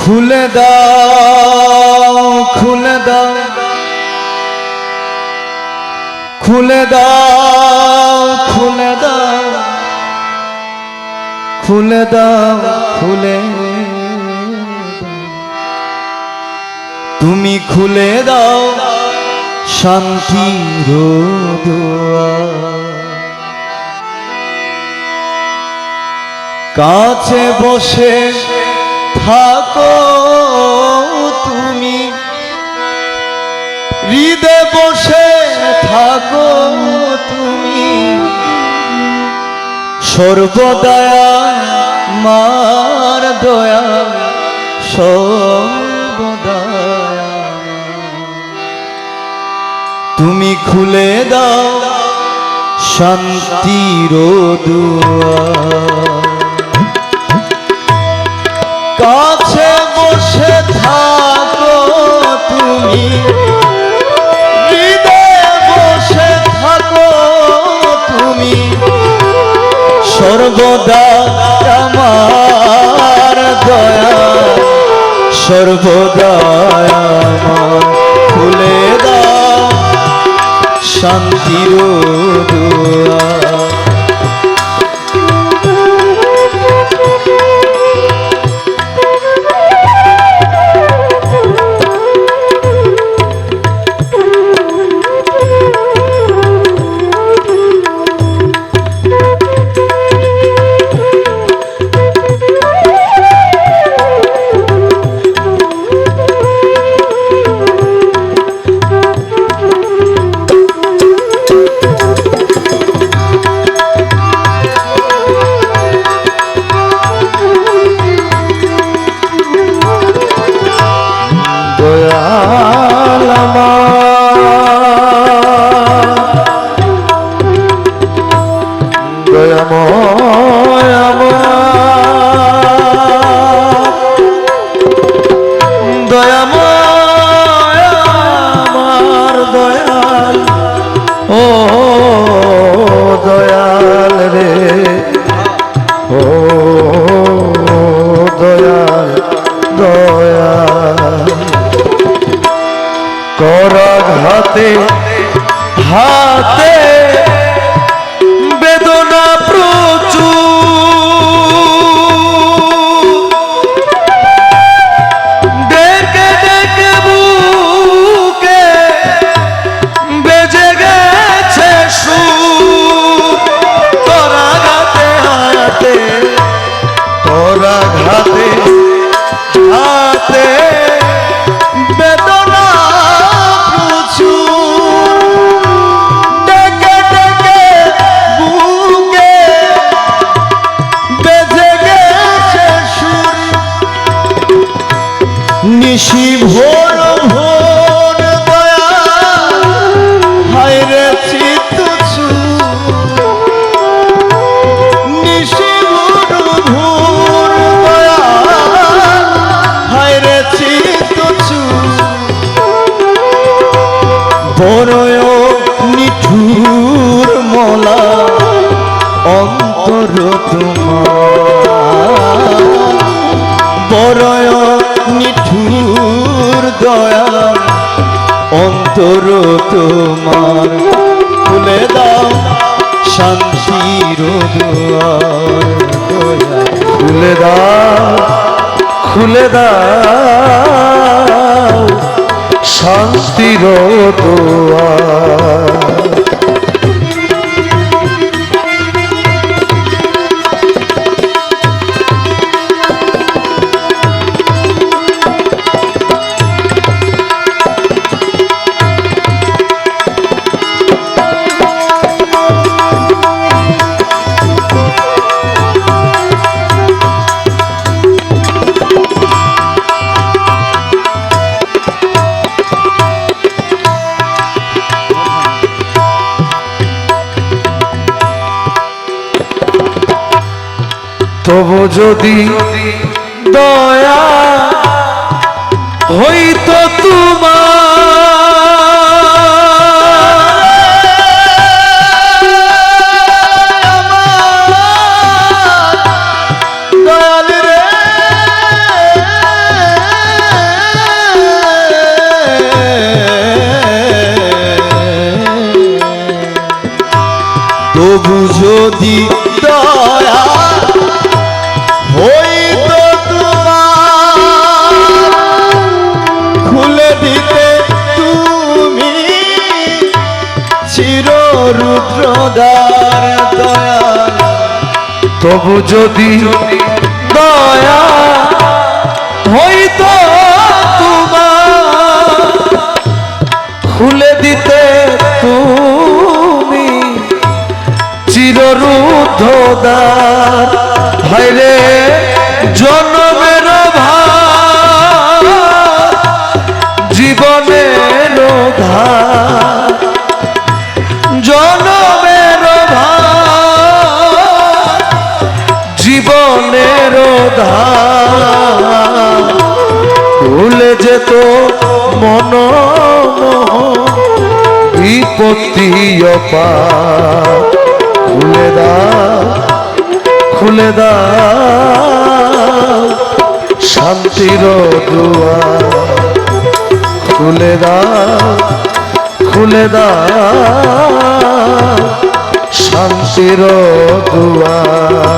খুলে দাও খুলে দাও খুলে দাও খুলে দাও খুলে দাও, খুলে তুমি খুলে দাও শান্তি কাছে বসে থাকো তুমি। হৃদে বসে থাকো তুমি। সর্বদয়া মার দয়া, সর্বদয়া। তুমি খুলে দাও শান্তির দুয়ার কাছে বসে থাকো তুমি। বসে থাকো তুমি। সর্বদা আমার দয়া, সর্বদা আমার খুলে শান্তির দুয়ার নিশি ভোর ভোর দয়া। হায় রে চিত্ত নিশি ভোর ভোর দয়া। হায় রে চিত্ত বড়য় নিঠুর মলা। অন্তর তোমার। খুলে দাও শান্তির দয়া। খুলে দাও খুলে দাও শান্তির দুয়ার তবু যদি দয়া হইতো তোমার। তবু যদি দয়া তবু যদি দয়া হইত তোমার খুলে দিতে তুমি চিররুদ্ধদার হায়রে জন্মের ভার মন বিপত্তি খুলে দাও খুলে দাও শান্তির দুয়ার খুলে দাও খুলে দাও শান্তির দুয়ার